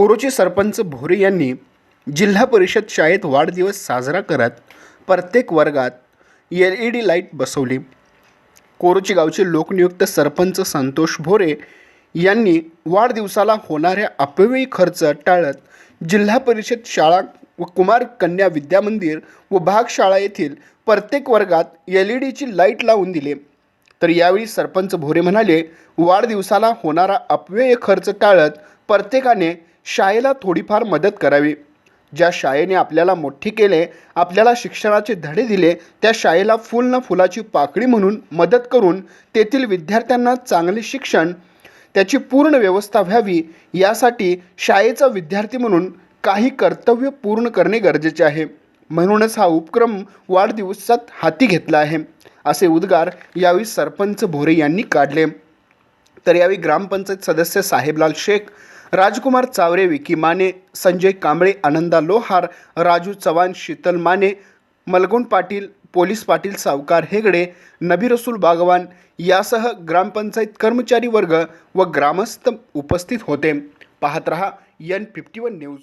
कोरोची सरपंच भोरे यांनी जिल्हा परिषद शाळेत वाढदिवस साजरा करत प्रत्येक वर्गात एल ई डी लाइट बसवली. कोरोची गावचे लोकनियुक्त सरपंच संतोष भोरे यांनी वाढदिवसाला होणाऱ्या अपव्ययी खर्च टाळत जिल्हा परिषद शाळा व कुमार कन्या विद्यामंदिर व भागशाळा येथील प्रत्येक वर्गात एल ई डीची लाइट लावून दिले. तर यावेळी सरपंच भोरे म्हणाले वाढदिवसाला होणारा अपव्यय खर्च टाळत प्रत्येकाने शाळेला थोडीफार मदत करावी. ज्या शाळेने आपल्याला मोठी केले आपल्याला शिक्षणाचे धडे दिले त्या शाळेला फुल न फुलाची पाकळी म्हणून मदत करून तेथील विद्यार्थ्यांना चांगले शिक्षण त्याची पूर्ण व्यवस्था व्हावी यासाठी शाळेचा विद्यार्थी म्हणून काही कर्तव्य पूर्ण करणे गरजेचे आहे. म्हणूनच हा उपक्रम वाढदिवसात हाती घेतला आहे असे उद्गार यावेळी सरपंच भोरे यांनी काढले. तर यावेळी ग्रामपंचायत सदस्य साहेबलाल शेख राजकुमार चावरे विकी माने संजय कांबळे आनंदा लोहार राजू चव्हाण शीतल माने मलगुण पाटील पोलीस पाटील सावकार हेगडे नबी रसूल बागवान यासह ग्रामपंचायत कर्मचारी वर्ग व ग्रामस्थ उपस्थित होते. पाहत रहा यन फिफ्टी वन न्यूज